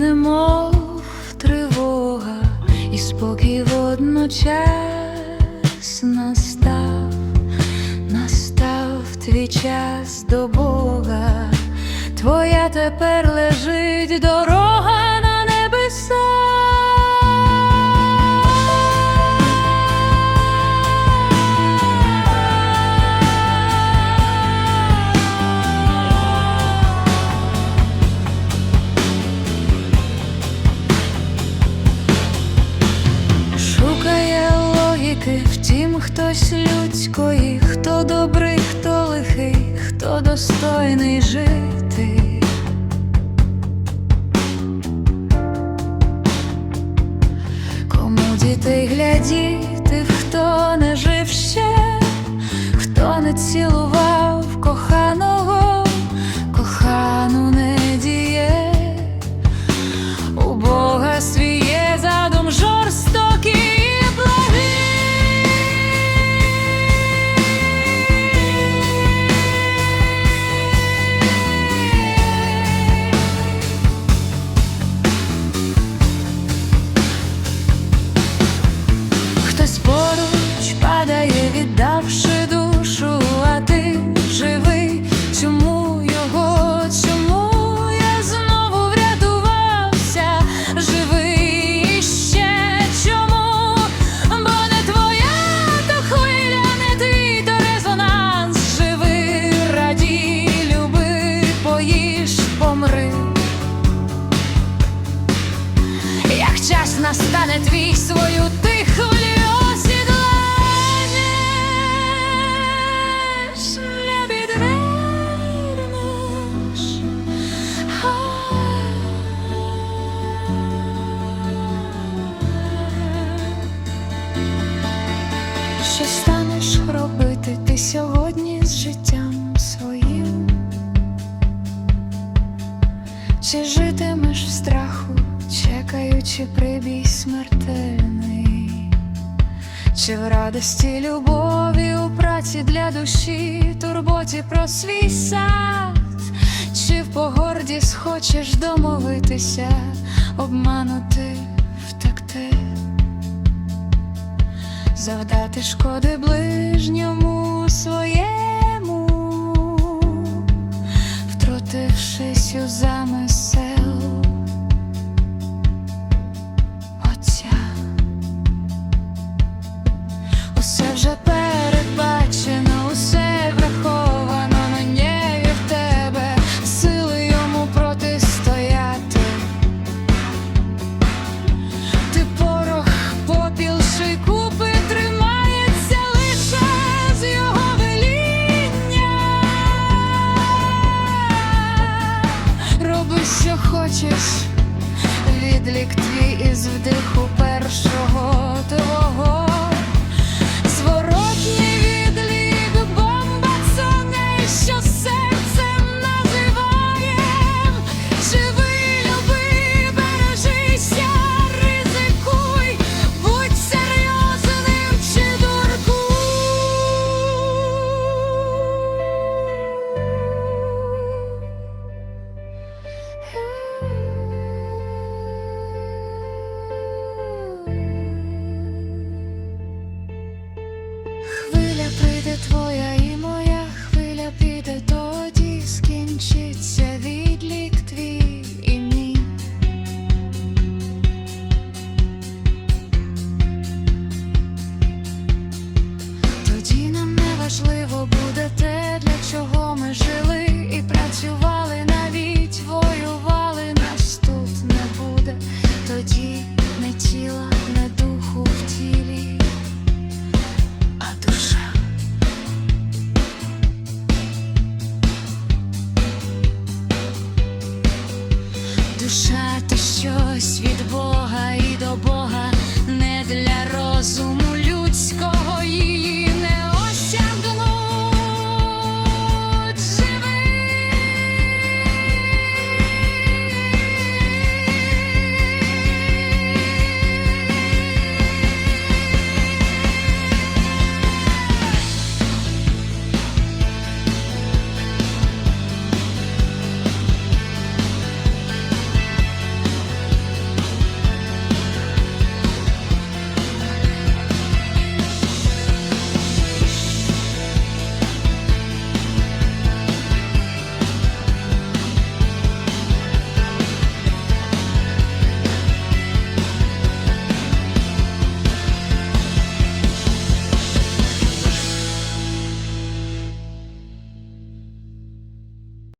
немов тривога, і спокій водночас настав, настав твій час до Бога, твоя тепер лежить дорога на небеса. Логіки, втім, хтось людської, хто добрий, хто лихий, хто достойний жити. Кому дітей глядіти, хто не жив ще, хто не цілував коханого, настане твій свою тиху осідланеш, не підвернеш. Що станеш робити ти сьогодні з життям своїм? Чи житимеш в страху, чекаючи прибій Чи в радості, любові, у праці для душі, турботі про свій сад, чи в погорді схочеш домовитися, обманути, втекти, завдати шкоди ближньому відлік твій із вдиху щось від Бога і до Бога, не для розуму людського її.